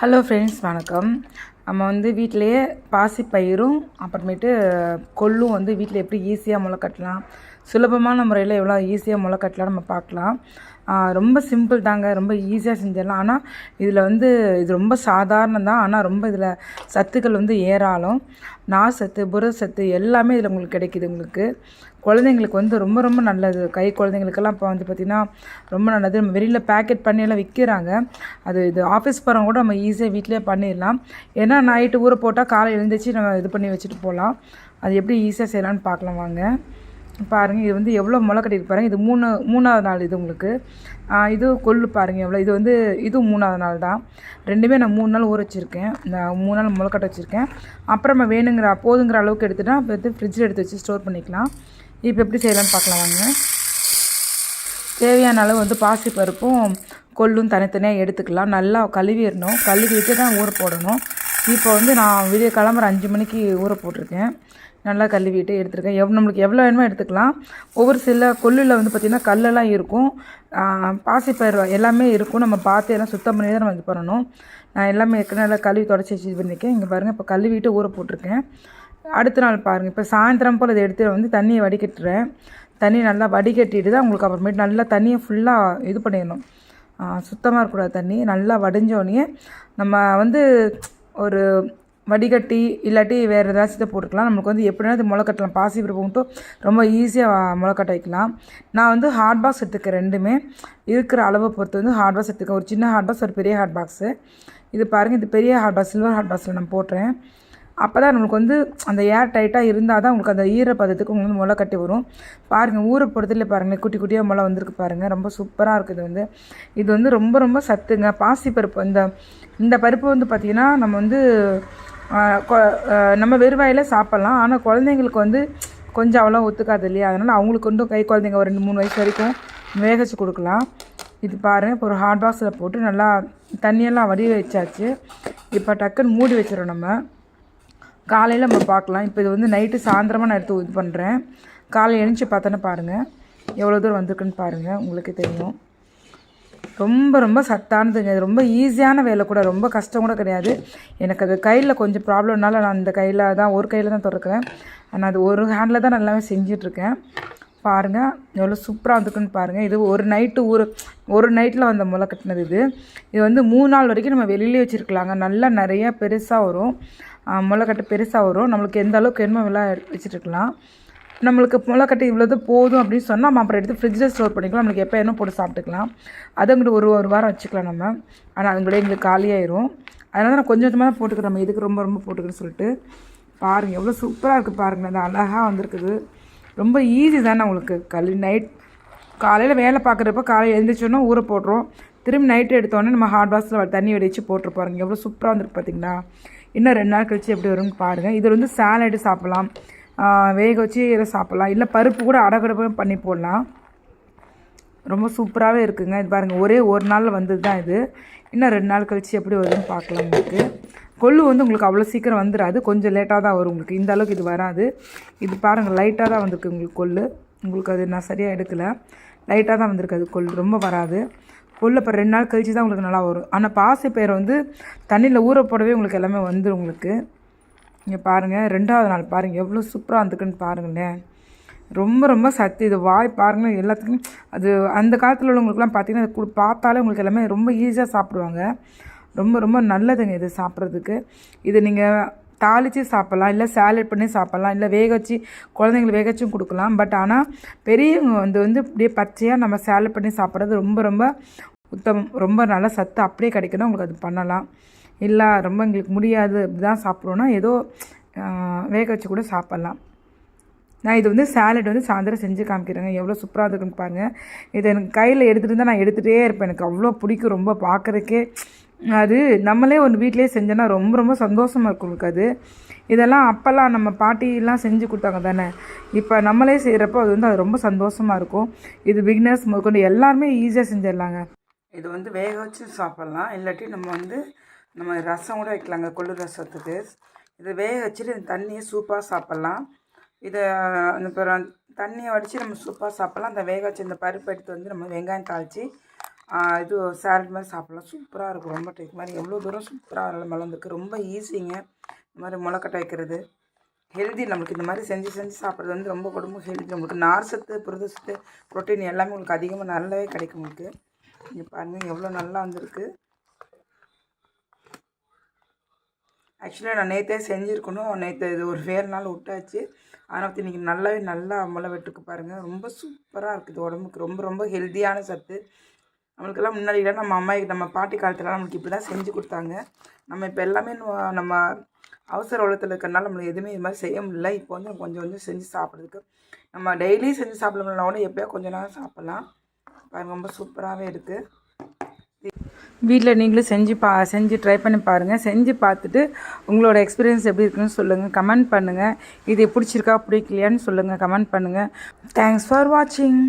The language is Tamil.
ஹலோ ஃப்ரெண்ட்ஸ் வணக்கம். நம்ம வந்து வீட்டிலையே பாசிப்பயிரும் அப்புறமேட்டு கொள்ளும் வந்து வீட்டில் எப்படி ஈஸியாக முளைக்கட்டலாம் சுலபமான முறையில் எவ்வளோ ஈஸியாக முளை கட்டலாம் நம்ம பார்க்கலாம் ரொம்ப சிம்பிள் தாங்க ரொம்ப ஈஸியாக செஞ்சிடலாம். ஆனால் இதில் வந்து இது ரொம்ப சாதாரணம் தான். ஆனால் ரொம்ப இதில் சத்துக்கள் வந்து ஏராளம். நார் சத்து புர சத்து எல்லாமே இதில் உங்களுக்கு கிடைக்குது உங்களுக்கு. குழந்தைங்களுக்கு வந்து ரொம்ப ரொம்ப நல்லது. கை குழந்தைங்களுக்கெல்லாம் இப்போ வந்து பார்த்திங்கன்னா ரொம்ப நல்லது. நம்ம வெளியில் பேக்கெட் பண்ணியெல்லாம் விற்கிறாங்க அது இது ஆஃபீஸ் போகிறவங்க கூட நம்ம ஈஸியாக வீட்டிலே பண்ணிடலாம். ஏன்னா நைட்டு ஊற போட்டால் காலை எழுந்திரிச்சு நம்ம இது பண்ணி வச்சுட்டு போகலாம். அது எப்படி ஈஸியாக செய்யலாம்னு பார்க்கலாம் வாங்க. பாருங்கள் இது வந்து எவ்வளோ முளை கட்டிட்டு பாருங்கள் இது மூணு மூணாவது நாள் இது உங்களுக்கு. இது கொள்ளு பாருங்கள் எவ்வளோ இது வந்து இது மூணாவது நாள் தான். ரெண்டுமே நான் மூணு நாள் ஊற வச்சுருக்கேன். இந்த மூணு நாள் முளைக்கட்ட கட்ட வச்சுருக்கேன். அப்புறமா வேணுங்கிற போதுங்கிற அளவுக்கு எடுத்துகிட்டா இப்போ வந்து ஃப்ரிட்ஜில் எடுத்து வச்சு ஸ்டோர் பண்ணிக்கலாம். இப்போ எப்படி செய்யலாம்னு பார்க்கலாம் வாங்க. தேவையான அளவு வந்து பாசிப்பருப்பும் கொள்ளும் தனித்தனியாக எடுத்துக்கலாம். நல்லா கழுவிடணும். கழுவிட்டு தான் ஊற போடணும். இப்போ வந்து நான் விடிய கிளம்புற அஞ்சு மணிக்கு ஊற போட்டிருக்கேன். நல்லா கழுவிட்டு எடுத்துருக்கேன். எவ் நம்மளுக்கு எவ்வளோ வேணுமோ எடுத்துக்கலாம். ஒவ்வொரு சில கொல்லில் வந்து பார்த்திங்கன்னா கல்லெல்லாம் இருக்கும். பாசிப்பயிர் எல்லாமே இருக்கும். நம்ம பார்த்து எல்லாம் சுத்தம் பண்ணி தான் நம்ம இது பண்ணணும். நான் எல்லாமே ஏற்கனவே நல்லா கழுவி தொடச்சி வச்சு இது பண்ணியிருக்கேன் இங்கே பாருங்கள் இப்போ கழுவிட்டு ஊற போட்டிருக்கேன். அடுத்த நாள் பாருங்கள் இப்போ சாயந்தரம் போல் இதை எடுத்து வந்து தண்ணியை வடிகட்டுறேன். தண்ணி நல்லா வடிகட்டிட்டு தான் உங்களுக்கு அப்புறமேட்டு நல்லா தண்ணியை ஃபுல்லாக இது பண்ணிடணும். சுத்தமாக இருக்கக்கூடாது தண்ணி. நல்லா வடிஞ்சோடனே நம்ம வந்து ஒரு வடிகட்டி இல்லாட்டி வேறு ஏதாச்சும் இதை போட்டுக்கலாம். நம்மளுக்கு வந்து எப்படினா இது முளை கட்டலாம் பாசி பருப்பு மட்டும் ரொம்ப ஈஸியாக முளை கட்ட வைக்கலாம். நான் வந்து ஹாட் பாக்ஸ் எடுத்துக்கிறேன் ரெண்டுமே. இருக்கிற அளவை பொறுத்து வந்து ஹாட் பாக்ஸ் எடுத்துக்கேன் ஒரு சின்ன ஹாட் பாக்ஸ் ஒரு பெரிய ஹாட் பாக்ஸு இது பாருங்கள் இது பெரிய ஹாட் பாக்ஸ் சில்வர் ஹாட் பாக்ஸில் நான் போட்டுறேன். அப்போ தான் நம்மளுக்கு வந்து அந்த ஏர் டைட்டாக இருந்தால் தான் உங்களுக்கு அந்த ஈரப்பதத்துக்கு உங்களுக்கு வந்து முளை கட்டி வரும். பாருங்கள் ஊரை பொறுத்துல பாருங்கள் குட்டி குட்டியாக முளை வந்திருக்கு பாருங்கள் ரொம்ப சூப்பராக இருக்குது வந்து. இது வந்து ரொம்ப ரொம்ப சத்துங்க. பாசி பருப்பு இந்த இந்த பருப்பு வந்து பார்த்திங்கன்னா நம்ம வந்து நம்ம வெறுவாயில் சாப்பிட்லாம். ஆனால் குழந்தைங்களுக்கு வந்து கொஞ்சம் அவ்வளோ ஒத்துக்காது இல்லையா? அதனால் அவங்களுக்கு கொண்டும் கை குழந்தைங்க ஒரு ரெண்டு மூணு வயசு வரைக்கும் வேகச்சு கொடுக்கலாம். இது பாருங்கள் இப்போ ஒரு ஹாட் பாக்ஸில் போட்டு நல்லா தண்ணியெல்லாம் வடி வச்சாச்சு. இப்போ டக்குன்னு மூடி வச்சிடறோம் நம்ம. காலையில் நம்ம பார்க்கலாம். இப்போ இது வந்து நைட்டு சாயந்தரமாக நான் எடுத்து இது பண்ணுறேன் காலையில் எழுந்துச்சி பார்த்தோன்னா பாருங்கள் எவ்வளோ தூரம் வந்திருக்குன்னு பாருங்கள் உங்களுக்கு தெரியும். ரொம்ப ரொம்ப சத்தானதுங்க. இது ரொம்ப ஈஸியான வேலை கூட ரொம்ப கஷ்டம் கூட கிடையாது. எனக்கு அது கையில் கொஞ்சம் ப்ராப்ளம்னால நான் இந்த கையில் தான் ஒரு கையில் தான் திறக்கிறேன். ஆனால் அது ஒரு ஹேண்டில் தான் நல்லாவே செஞ்சிட்ருக்கேன். பாருங்கள் எவ்வளோ சூப்பராக வந்துருக்குன்னு பாருங்கள் இது ஒரு நைட்டு ஒரு ஒரு நைட்டில் வந்த முளை கட்டினது இது. இது வந்து மூணு நாள் வரைக்கும் நம்ம வெளியிலே வச்சுருக்கலாங்க. நல்லா நிறைய பெருசாக வரும். முளைக்கட்டு பெருசாக வரும். நம்மளுக்கு எந்த அளவுக்கு வேணுமோ எல்லாம் வச்சுட்டுருக்கலாம் நம்மளுக்கு முளைக்கட்டை இவ்வளோது போதும் அப்படின்னு சொன்னால் நம்ம அப்புறம் எடுத்து ஃப்ரிட்ஜில் ஸ்டோர் பண்ணிக்கலாம். நம்மளுக்கு எப்போ வேணும் போட்டு சாப்பிட்டுக்கலாம். அதை அங்கிட்டு ஒரு ஒரு வாரம் வச்சுக்கலாம் நம்ம. ஆனால் அதுங்களே எங்களுக்கு காலியாயிரும் அதனால தான் நான் கொஞ்சம் கொஞ்சமாக தான் போட்டுக்கிறேன். நம்ம இதுக்கு ரொம்ப ரொம்ப போட்டுக்கிறேன்னு சொல்லிட்டு. பாருங்கள் எவ்வளோ சூப்பராக இருக்குது பாருங்கள் அது அழகாக வந்திருக்குது. ரொம்ப ஈஸி தானே உங்களுக்கு. கல் நைட் காலையில் வேலை பார்க்குறப்ப காலையில் எழுந்திரிச்சோன்னா ஊற போடுறோம் திரும்பி நைட்டு எடுத்தோடனே நம்ம ஹாட் வாஷில் தண்ணி வெடிச்சு போட்டு எவ்வளோ சூப்பராக வந்துருக்கு பார்த்தீங்களா இன்னும் ரெண்டு நாள் கழிச்சு எப்படி வரும்னு பாருங்கள் இதில் வந்து சாலடு சாப்பிட்லாம். வேக வச்சு இதை சாப்பிட்லாம். இல்லை பருப்பு கூட அடகடப்பும் பண்ணி போடலாம். ரொம்ப சூப்பராகவே இருக்குங்க. இது பாருங்கள் ஒரே ஒரு நாளில் வந்தது தான் இது. இன்னும் ரெண்டு நாள் கழிச்சு எப்படி வருதுன்னு பார்க்கலாம் உங்களுக்கு. கொள்ளு வந்து உங்களுக்கு அவ்வளோ சீக்கிரம் வந்துடாது கொஞ்சம் லேட்டாக தான் வரும் உங்களுக்கு. இந்த அளவுக்கு இது வராது. இது பாருங்கள் லைட்டாக தான் வந்திருக்கு உங்களுக்கு கொள்ளு. உங்களுக்கு அது நான் சரியாக எடுக்கலை. லைட்டாக தான் வந்திருக்கு அது கொள்ளு. ரொம்ப வராது. கொள்ளு அப்புறம் ரெண்டு நாள் கழிச்சு தான் உங்களுக்கு நல்லா வரும். ஆனால் பாசி பயிர் வந்து தண்ணியில் ஊற போடவே உங்களுக்கு எல்லாமே வந்துடும் உங்களுக்கு. இங்கே பாருங்கள் ரெண்டாவது நாள் பாருங்கள் எவ்வளோ சூப்பராக வந்துருக்குன்னு பாருங்களேன் ரொம்ப ரொம்ப சத்து இது வாய் பாருங்கள் எல்லாத்துக்கும் அது அந்த காலத்தில் உள்ளவங்களுக்குலாம் பார்த்தீங்கன்னா அது பார்த்தாலே உங்களுக்கு எல்லாமே ரொம்ப ஈஸியாக சாப்பிடுவாங்க. ரொம்ப ரொம்ப நல்லதுங்க இது சாப்பிட்றதுக்கு. இது நீங்கள் தாளித்து சாப்பிட்லாம் இல்லை சேலட் பண்ணி சாப்பிட்லாம் இல்லை வேக வச்சு குழந்தைங்களுக்கு வேக வச்சும் கொடுக்கலாம். பட் ஆனால் பெரியவங்க வந்து வந்து அப்படியே பச்சையாக நம்ம சேலட் பண்ணி சாப்பிட்றது ரொம்ப ரொம்ப உத்தமம். ரொம்ப நல்ல சத்து அப்படியே கிடைக்கணும் உங்களுக்கு அது பண்ணலாம். இல்லை ரொம்ப எங்களுக்கு முடியாது. இப்படி தான் சாப்பிட்றோன்னா ஏதோ வேக வச்சு கூட சாப்பிட்லாம். நான் இது வந்து சாலட் வந்து சாயந்தரம் செஞ்சு காமிக்கிறேங்க. எவ்வளோ சூப்பராக இருக்குன்னு பாருங்கள் இதை எனக்கு கையில் எடுத்துகிட்டு இருந்தால் நான் எடுத்துகிட்டே இருப்பேன். எனக்கு அவ்வளோ பிடிக்கும். ரொம்ப பார்க்குறக்கே அது நம்மளே ஒன்று வீட்டிலே செஞ்சோன்னா ரொம்ப ரொம்ப சந்தோஷமாக இருக்கும் உங்களுக்கு அது. இதெல்லாம் அப்போல்லாம் நம்ம பாட்டிலாம் செஞ்சு கொடுத்தாங்க தானே. இப்போ நம்மளே செய்கிறப்போ அது வந்து அது ரொம்ப சந்தோஷமாக இருக்கும். இது பிகினர்ஸ் முதற்கொண்டு எல்லாருமே ஈஸியாக செஞ்சிடலாங்க. இது வந்து வேக வச்சு சாப்பிட்லாம். இல்லாட்டி நம்ம வந்து நம்ம ரசம் கூட வைக்கலாங்க கொள்ளு ரசத்துக்கு. இதை வேக வச்சுட்டு இந்த தண்ணியை சூப்பாக சாப்பிட்லாம். இதை அந்த பிற- தண்ணியை வடித்து நம்ம சூப்பாக சாப்பிட்லாம். அந்த வேக வச்சு இந்த பருப்பு எடுத்து வந்து நம்ம வெங்காயம் தாளித்து இது சாலட் மாதிரி சாப்பிட்லாம். சூப்பராக இருக்கும் ரொம்ப டேஸ்ட் மாதிரி எவ்வளோ தூரம் சூப்பராக நல்லா ரொம்ப ஈஸிங்க இந்த மாதிரி முளைக்கட்டை வைக்கிறது. ஹெல்தி நம்மளுக்கு இந்த மாதிரி செஞ்சு செஞ்சு சாப்பிட்றது வந்து ரொம்ப உடம்பு ஹெல்தி நம்மளுக்கு நார் சத்து புரத சத்து ப்ரோட்டீன் எல்லாமே உங்களுக்கு அதிகமாக நல்லாவே கிடைக்கும் உங்களுக்கு. நீங்கள் பாருங்கள் எவ்வளோ நல்லா வந்திருக்கு. ஆக்சுவலாக நான் நேற்றே செஞ்சுருக்கணும். நேற்று இது ஒரு வேறு நாள் விட்டாச்சு. ஆனால் இன்றைக்கி நல்லாவே நல்லா முளை வெட்டுக்கு பாருங்கள் ரொம்ப சூப்பராக இருக்குது உடம்புக்கு. ரொம்ப ரொம்ப ஹெல்த்தியான சத்து. நம்மளுக்கெல்லாம் முன்னாடிலாம் நம்ம அம்மா நம்ம பாட்டி காலத்துலலாம் நம்மளுக்கு இப்படி தான் செஞ்சு கொடுத்தாங்க. நம்ம இப்போ எல்லாமே நம்ம அவசர உலகத்தில் இருக்கிறனால நம்மளுக்கு எதுவுமே இது மாதிரி செய்ய முடியல. இப்போ வந்து கொஞ்சம் கொஞ்சம் செஞ்சு சாப்பிட்றதுக்கு. நம்ம டெய்லி செஞ்சு சாப்பிட முடியல கூட எப்போயோ கொஞ்சம் நேரம் சாப்பிட்லாம். பாருங்கள் ரொம்ப சூப்பராகவே இருக்குது வீட்டில் நீங்களும் செஞ்சு பா செஞ்சு ட்ரை பண்ணி பாருங்கள் செஞ்சு பார்த்துட்டு உங்களோட எக்ஸ்பீரியன்ஸ் எப்படி இருக்குன்னு சொல்லுங்கள் கமெண்ட் பண்ணுங்கள் இது பிடிச்சிருக்கா பிடிக்கலையான்னு சொல்லுங்கள் கமெண்ட் பண்ணுங்கள் தேங்க்ஸ் ஃபார் வாட்சிங்